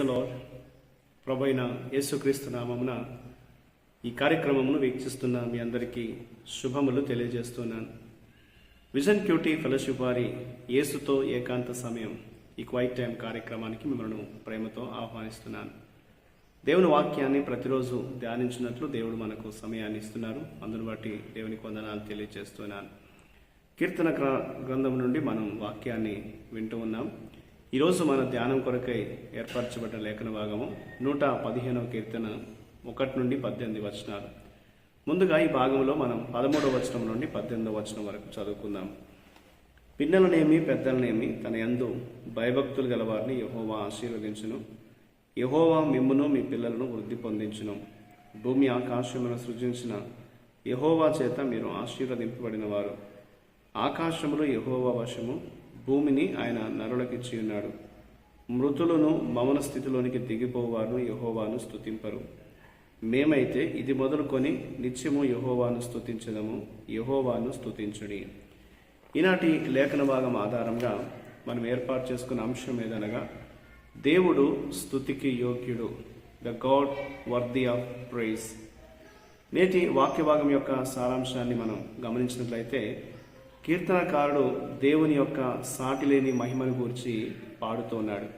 The lord ప్రభైన యేసుక్రీస్తు నామమున ఈ కార్యక్రమమును వీక్షిస్తున్న మీ అందరికీ శుభములు తెలియజేస్తున్నాను. విజన్ క్యూటీ ఫెలోషిప్ వారి యేసుతో ఏకాంత సమయం ఈ క్వైట్ టైం కార్యక్రమానికి మిమ్మల్ని ప్రేమతో ఆహ్వానిస్తున్నాను. దేవుని వాక్యాన్ని ప్రతిరోజు ధ్యానించినట్లు దేవుడు మనకు సమయాన్ని ఇస్తున్నారు. అందును బట్టి దేవుని వందనాలు తెలియజేస్తున్నాను. కీర్తన గ్రంథం నుండి మనం వాక్యాన్ని వింటూ ఉన్నాం. ఈరోజు మన ధ్యానం కొరకై ఏర్పరచబడ్డ లేఖన భాగము నూట పదిహేనవ కీర్తన ఒకటి నుండి పద్దెనిమిది వచనాలు. ముందుగా ఈ భాగంలో మనం పదమూడవ వచనం నుండి పద్దెనిమిదవ వచనం వరకు చదువుకుందాం. పిన్నలనేమి పెద్దలనేమి తన యందు భయభక్తులు గలవారిని యహోవా ఆశీర్వదించును. యహోవా మిమ్మును మీ పిల్లలను వృద్ధి పొందించును. భూమి ఆకాశమును సృజించిన యహోవా చేత మీరు ఆశీర్వదింపబడిన వారు ఆకాశములు యహోవా వశము భూమిని ఆయన నరులకిచ్చి ఉన్నాడు. మృతులను మౌన స్థితిలోనికి దిగిపోవారు యహోవాను స్థుతింపరు మేమైతే ఇది మొదలుకొని నిత్యము యహోవాను స్థుతించదము యహోవాను స్థుతించుడి ఈనాటి లేఖన భాగం ఆధారంగా మనం ఏర్పాటు చేసుకున్న అంశం ఏదనగా దేవుడు స్థుతికి యోగ్యుడు the God worthy of praise. నేటి వాక్య భాగం యొక్క సారాంశాన్ని మనం గమనించినట్లయితే కీర్తనకారుడు దేవుని యొక్క సాటిలేని మహిమను గురించి పాడుతున్నాడు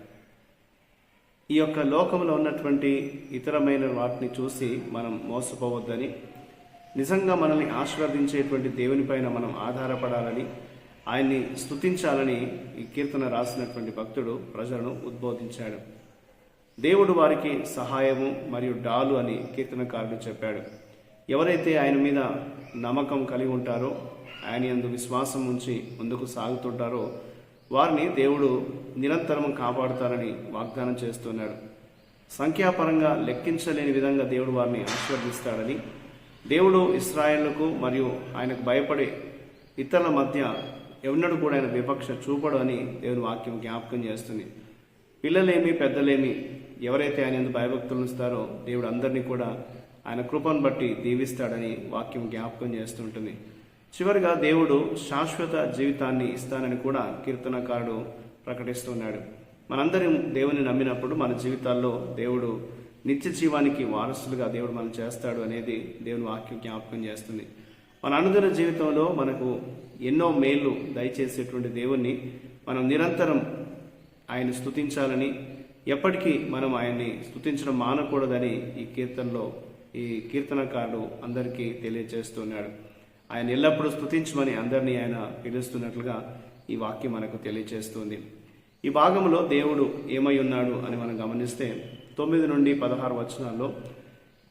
ఈ యొక్క లోకంలో ఉన్నటువంటి ఇతరమైన వాటిని చూసి మనం మోసపోవద్దని నిజంగా మనల్ని ఆశీర్వదించేటువంటి దేవునిపైన మనం ఆధారపడాలని ఆయన్ని స్తుతించాలని ఈ కీర్తన రాసినటువంటి భక్తుడు ప్రజలను ఉద్బోధించాడు. దేవుడు వారికి సహాయము మరియు డాలు అని కీర్తనకారుడు చెప్పాడు. ఎవరైతే ఆయన మీద నమ్మకం కలిగి ఉంటారో ఆయన యందు విశ్వాసం ఉంచి ముందుకు సాగుతుంటారో వారిని దేవుడు నిరంతరం కాపాడుతారని వాగ్దానం చేస్తున్నాడు. సంఖ్యాపరంగా లెక్కించలేని విధంగా దేవుడు వారిని ఆశీర్వదిస్తాడని దేవుడు ఇస్రాయేళ్ళకు మరియు ఆయనకు భయపడే ఇతరుల మధ్య ఎవరినడు కూడా ఆయన వివక్ష చూపడు అని దేవుని వాక్యం జ్ఞాపకం చేస్తుంది. పిల్లలేమి పెద్దలేమి ఎవరైతే ఆయన ఎందుకు భయభక్తులు ఉంచుతారో దేవుడు అందరినీ కూడా ఆయన కృపను బట్టి దీవిస్తాడని వాక్యం జ్ఞాపకం చేస్తుంటుంది. చివరిగా దేవుడు శాశ్వత జీవితాన్ని ఇస్తానని కూడా కీర్తనకారుడు ప్రకటిస్తున్నాడు. మనందరం దేవుని నమ్మినప్పుడు మన జీవితాల్లో దేవుడు నిత్య జీవానికి వారసులుగా దేవుడు మనం చేస్తాడు అనేది దేవుని వాక్యం జ్ఞాపకం చేస్తుంది. మన అనుదిన జీవితంలో మనకు ఎన్నో మేలు దయచేసేటువంటి దేవుణ్ణి మనం నిరంతరం ఆయన స్తుతించాలని ఎప్పటికీ మనం ఆయన్ని స్తుతించడం మానకూడదని ఈ కీర్తనలో ఈ కీర్తనకారుడు అందరికీ తెలియజేస్తున్నాడు. ఆయన ఎల్లప్పుడూ స్థుతించమని అందరినీ ఆయన పిలుస్తున్నట్లుగా ఈ వాక్యం మనకు తెలియజేస్తుంది ఈ భాగంలో దేవుడు ఏమై ఉన్నాడు అని మనం గమనిస్తే తొమ్మిది నుండి పదహారు వచనాల్లో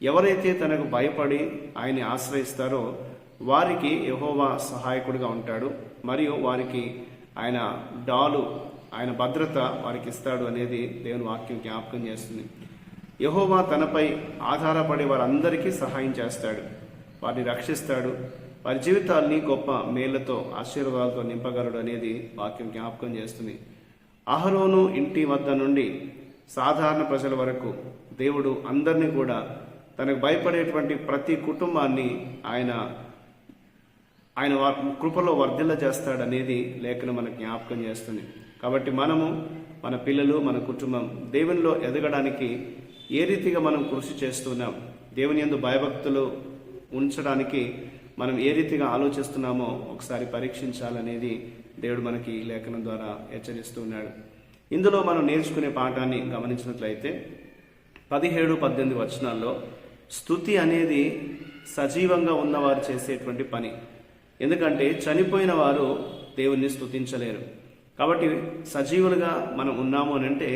ఎవరైతే తనకు భయపడి ఆయన్ని ఆశ్రయిస్తారో వారికి యహోవా సహాయకుడిగా ఉంటాడు. మరియు వారికి ఆయన డాలు ఆయన భద్రత వారికి ఇస్తాడు అనేది దేవుని వాక్యం జ్ఞాపకం చేస్తుంది. యహోవా తనపై ఆధారపడే వారందరికీ సహాయం చేస్తాడు. వారిని రక్షిస్తాడు. వారి జీవితాల్ని గొప్ప మేళ్ళతో ఆశీర్వాదాలతో నింపగలడు అనేది వాక్యం జ్ఞాపకం చేస్తుంది. అహరోను ఇంటి వద్ద నుండి సాధారణ ప్రజల వరకు దేవుడు అందరినీ కూడా తనకు భయపడేటువంటి ప్రతి కుటుంబాన్ని ఆయన ఆయన కృపలో వర్ధిల్ల చేస్తాడనేది లేఖను మనకు జ్ఞాపకం చేస్తుంది. కాబట్టి మనము మన పిల్లలు మన కుటుంబం దేవునిలో ఎదగడానికి ఏ రీతిగా మనం కృషి చేస్తున్నాం దేవుని యందు భయభక్తులు ఉంచడానికి మనం ఏ రీతిగా ఆలోచిస్తున్నామో ఒకసారి పరీక్షించాలనేది దేవుడు మనకి ఈ లేఖనం ద్వారా హెచ్చరిస్తున్నాడు ఇందులో మనం నేర్చుకునే పాఠాన్ని గమనించినట్లయితే పదిహేడు పద్దెనిమిది వచనాల్లో స్థుతి అనేది సజీవంగా ఉన్నవారు చేసేటువంటి పని. ఎందుకంటే చనిపోయిన వారు దేవుణ్ణి స్తుతించలేరు. కాబట్టి సజీవులుగా మనం ఉన్నాము అని అంటే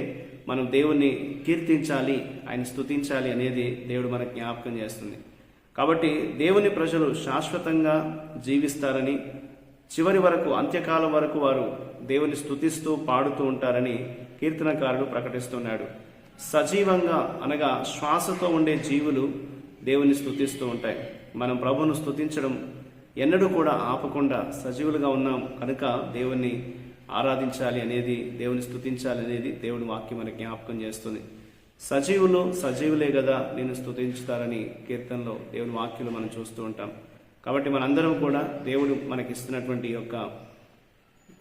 మనం దేవుణ్ణి కీర్తించాలి ఆయన స్తుతించాలి అనేది దేవుడు మనకు జ్ఞాపకం చేస్తుంది. కాబట్టి దేవుని ప్రజలు శాశ్వతంగా జీవిస్తారని చివరి వరకు అంత్యకాలం వరకు వారు దేవుని స్థుతిస్తూ పాడుతూ ఉంటారని కీర్తనకారుడు ప్రకటిస్తున్నాడు. సజీవంగా అనగా శ్వాసతో ఉండే జీవులు దేవుని స్థుతిస్తూ ఉంటాయి. మనం ప్రభువును స్థుతించడం ఎన్నడూ కూడా ఆపకుండా సజీవులుగా ఉన్నాం కనుక దేవుణ్ణి ఆరాధించాలి అనేది దేవుని స్తుతించాలి అనేది దేవుని వాక్యం మనకి జ్ఞాపకం చేస్తుంది. సజీవులు సజీవులే కదా నేను స్తుతించుతారని కీర్తనలో దేవుని వాక్యులు మనం చూస్తూ ఉంటాం. కాబట్టి మనందరం కూడా దేవుడు మనకి ఇస్తున్నటువంటి యొక్క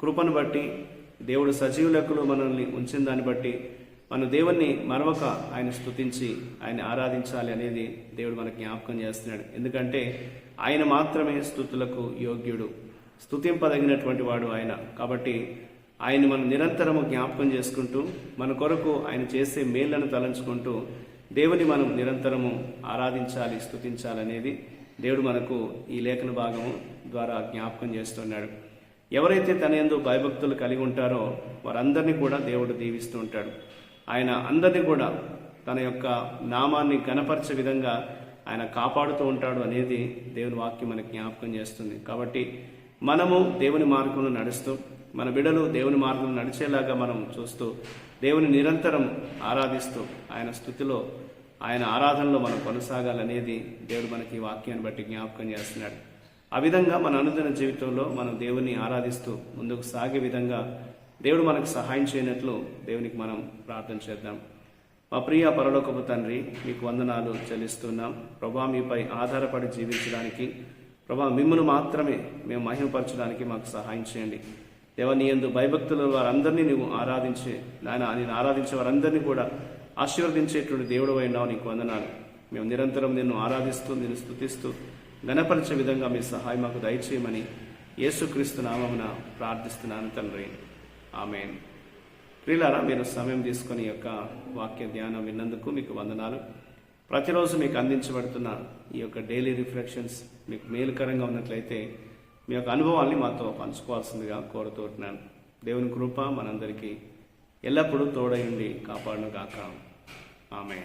కృపను బట్టి దేవుడు సజీవులకు మనల్ని ఉంచిన దాన్ని బట్టి మన దేవుణ్ణి మరొక ఆయన స్తుతించి ఆయన ఆరాధించాలి అనేది దేవుడు మనకు జ్ఞాపకం చేస్తున్నాడు. ఎందుకంటే ఆయన మాత్రమే స్థుతులకు యోగ్యుడు. స్థుతింపదగినటువంటి వాడు ఆయన. కాబట్టి ఆయన మనం నిరంతరము జ్ఞాపకం చేసుకుంటూ మన కొరకు ఆయన చేసే మేళ్ళను తలంచుకుంటూ దేవుని మనం నిరంతరము ఆరాధించాలి స్తుతించాలి అనేది దేవుడు మనకు ఈ లేఖన భాగము ద్వారా జ్ఞాపకం చేస్తున్నాడు. ఎవరైతే తన ఎందు భయభక్తులు కలిగి ఉంటారో వారందరినీ కూడా దేవుడు దీవిస్తూ ఉంటాడు. ఆయన అందరినీ కూడా తన యొక్క నామాన్ని గణపరిచే విధంగా ఆయన కాపాడుతూ ఉంటాడు అనేది దేవుని వాక్యం మనకు జ్ఞాపకం చేస్తుంది. కాబట్టి మనము దేవుని మార్గంలో నడుస్తూ మన బిడలు దేవుని మార్గం నడిచేలాగా మనం చూస్తూ దేవుని నిరంతరం ఆరాధిస్తూ ఆయన స్థుతిలో ఆయన ఆరాధనలో మనం కొనసాగాలనేది దేవుడు మనకి వాక్యాన్ని బట్టి జ్ఞాపకం చేస్తున్నాడు. ఆ విధంగా మన అనుదిన జీవితంలో మనం దేవుని ఆరాధిస్తూ ముందుకు సాగే విధంగా దేవుడు మనకు సహాయం చేయనట్లు దేవునికి మనం ప్రార్థన చేద్దాం. మా ప్రియ పరలోకపు తండ్రి మీకు వందనాలు చెల్లిస్తున్నాం. ప్రభా మీపై ఆధారపడి జీవించడానికి ప్రభా మిమ్మల్ని మాత్రమే మేము మహిమపరచడానికి మాకు సహాయం చేయండి. దేవ నీ ఎందు భయభక్తుల వారందరినీ నువ్వు ఆరాధించే నాయన నేను ఆరాధించే వారందరినీ కూడా ఆశీర్వదించేటువంటి దేవుడు అయినావు నీకు వందనాలు. మేము నిరంతరం నిన్ను ఆరాధిస్తూ నిన్ను స్తుతిస్తూ గణపరిచే విధంగా మీ సహాయం మాకు దయచేయమని యేసుక్రీస్తు నామమున ప్రార్థిస్తున్నాను తండ్రి. ఆమెన్. ప్రియులారా మీరు సమయం తీసుకొని యొక్క వాక్య ధ్యానం విన్నందుకు మీకు వందనాలు. ప్రతిరోజు మీకు అందించబడుతున్న ఈ యొక్క డైలీ రిఫ్లెక్షన్స్ మీకు మేలుకరంగా ఉన్నట్లయితే మీ యొక్క అనుభవాల్ని మాతో పంచుకోవాల్సిందిగా కోరుతున్నాను దేవుని కృప మనందరికీ ఎల్లప్పుడూ తోడయుండి కాపాడును గాక ఆమె